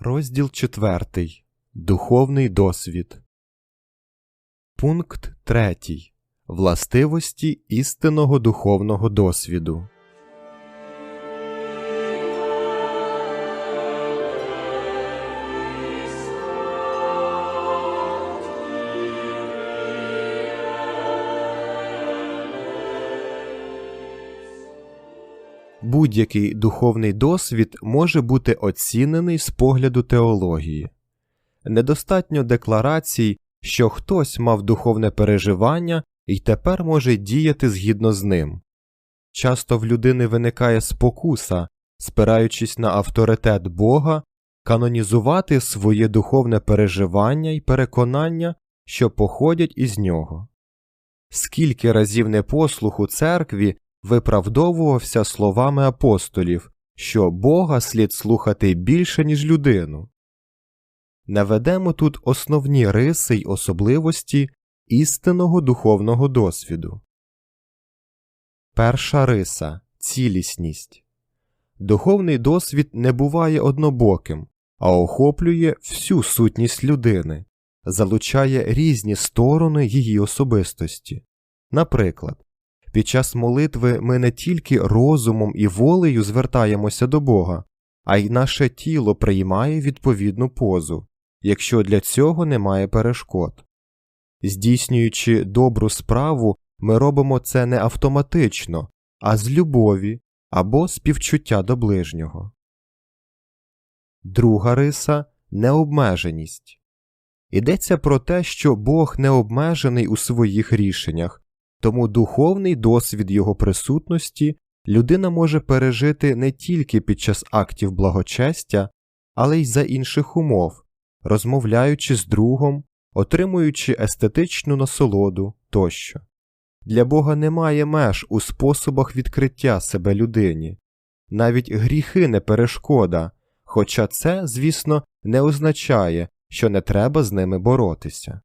Розділ 4. Духовний досвід. Пункт 3. Властивості істинного духовного досвіду. Будь-який духовний досвід може бути оцінений з погляду теології. Недостатньо декларацій, що хтось мав духовне переживання і тепер може діяти згідно з ним. Часто в людини виникає спокуса, спираючись на авторитет Бога, канонізувати своє духовне переживання і переконання, що походять із нього. Скільки разів непослух у церкві виправдовувався словами апостолів, що Бога слід слухати більше, ніж людину. Наведемо тут основні риси й особливості істинного духовного досвіду. Перша риса цілісність. Духовний досвід не буває однобоким, а охоплює всю сутність людини, залучає різні сторони її особистості. Наприклад, під час молитви ми не тільки розумом і волею звертаємося до Бога, а й наше тіло приймає відповідну позу, якщо для цього немає перешкод. Здійснюючи добру справу, ми робимо це не автоматично, а з любові або співчуття до ближнього. Друга риса необмеженість. Йдеться про те, що Бог не обмежений у своїх рішеннях, тому духовний досвід його присутності людина може пережити не тільки під час актів благочестя, але й за інших умов, розмовляючи з другом, отримуючи естетичну насолоду тощо. Для Бога немає меж у способах відкриття себе людині, навіть гріхи не перешкода, хоча це, звісно, не означає, що не треба з ними боротися.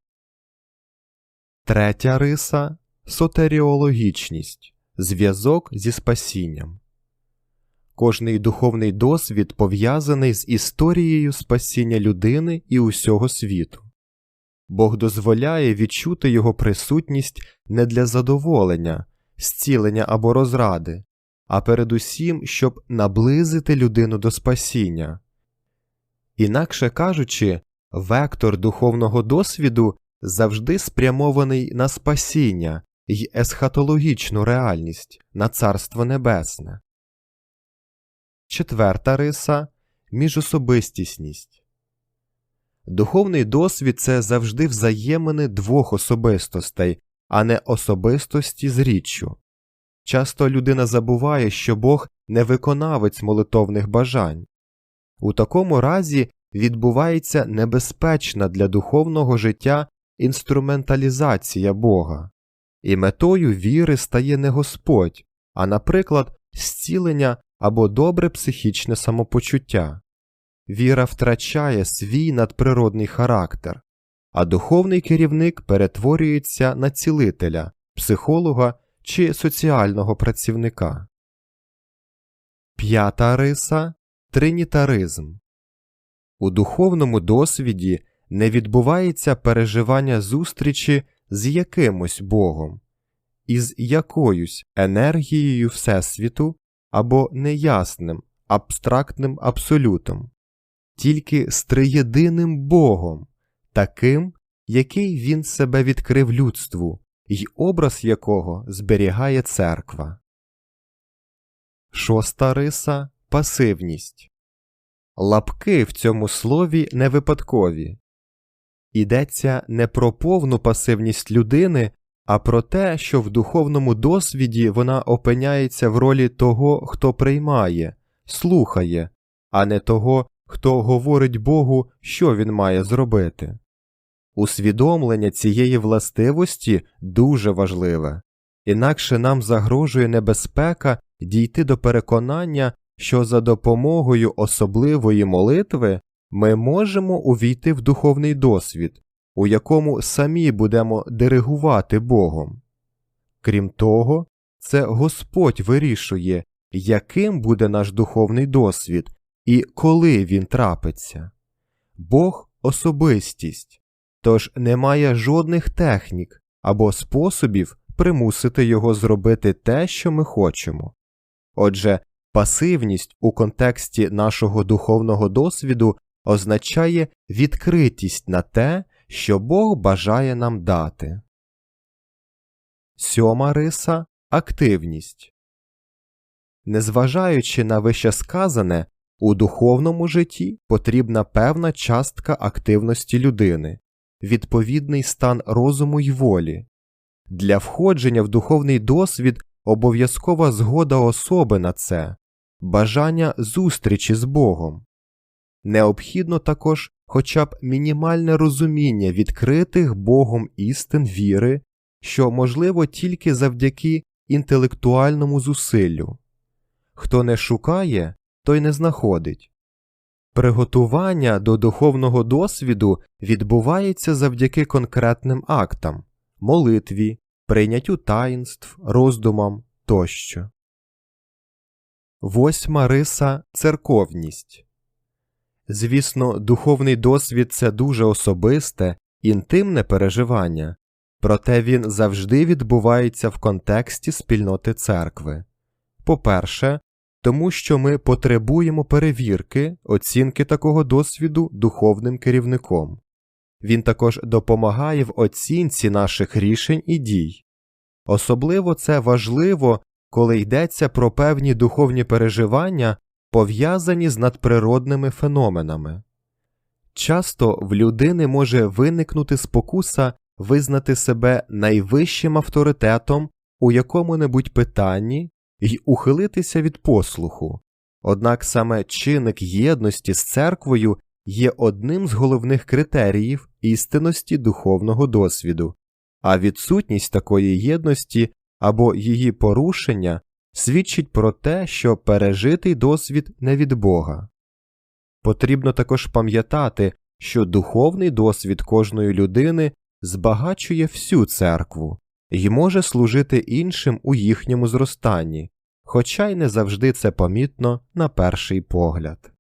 Третя риса сотеріологічність зв'язок зі спасінням. Кожний духовний досвід пов'язаний з історією спасіння людини і усього світу. Бог дозволяє відчути його присутність не для задоволення, зцілення або розради, а передусім, щоб наблизити людину до спасіння. Інакше кажучи, вектор духовного досвіду завжди спрямований на спасіння й есхатологічну реальність на Царство Небесне. Четверта риса міжособистісність. Духовний досвід це завжди взаємини двох особистостей, а не особистості з річчю. Часто людина забуває, що Бог не виконавець молитовних бажань. У такому разі відбувається небезпечна для духовного життя інструменталізація Бога, і метою віри стає не Господь, а, наприклад, зцілення або добре психічне самопочуття. Віра втрачає свій надприродний характер, а духовний керівник перетворюється на цілителя, психолога чи соціального працівника. П'ята риса тринітаризм. У духовному досвіді не відбувається переживання зустрічі з якимось Богом, із якоюсь енергією Всесвіту або неясним, абстрактним абсолютом, тільки з триєдиним Богом, таким, який він себе відкрив людству, й образ якого зберігає церква. Шоста риса пасивність. Лапки в цьому слові не випадкові. Йдеться не про повну пасивність людини, а про те, що в духовному досвіді вона опиняється в ролі того, хто приймає, слухає, а не того, хто говорить Богу, що він має зробити. Усвідомлення цієї властивості дуже важливе, інакше нам загрожує небезпека дійти до переконання, що за допомогою особливої молитви ми можемо увійти в духовний досвід, у якому самі будемо диригувати Богом. Крім того, це Господь вирішує, яким буде наш духовний досвід і коли він трапиться. Бог особистість, тож немає жодних технік або способів примусити його зробити те, що ми хочемо. Отже, пасивність у контексті нашого духовного досвіду означає відкритість на те, що Бог бажає нам дати. Сьома риса активність. Незважаючи на вищесказане, у духовному житті потрібна певна частка активності людини, відповідний стан розуму й волі. Для входження в духовний досвід обов'язкова згода особи на це, бажання зустрічі з Богом. Необхідно також хоча б мінімальне розуміння відкритих Богом істин віри, що можливо тільки завдяки інтелектуальному зусиллю. Хто не шукає, той не знаходить. Приготування до духовного досвіду відбувається завдяки конкретним актам молитві, прийняттю таїнств, роздумам тощо. Восьма риса церковність. Звісно, духовний досвід це дуже особисте, інтимне переживання, проте він завжди відбувається в контексті спільноти церкви. По-перше, тому що ми потребуємо перевірки, оцінки такого досвіду духовним керівником. Він також допомагає в оцінці наших рішень і дій. Особливо це важливо, коли йдеться про певні духовні переживання, пов'язані з надприродними феноменами. Часто в людини може виникнути спокуса визнати себе найвищим авторитетом у якому-небудь питанні й ухилитися від послуху, однак саме чинник єдності з церквою є одним з головних критеріїв істинності духовного досвіду, а відсутність такої єдності або її порушення свідчить про те, що пережитий досвід не від Бога. Потрібно також пам'ятати, що духовний досвід кожної людини збагачує всю церкву і може служити іншим у їхньому зростанні, хоча й не завжди це помітно на перший погляд.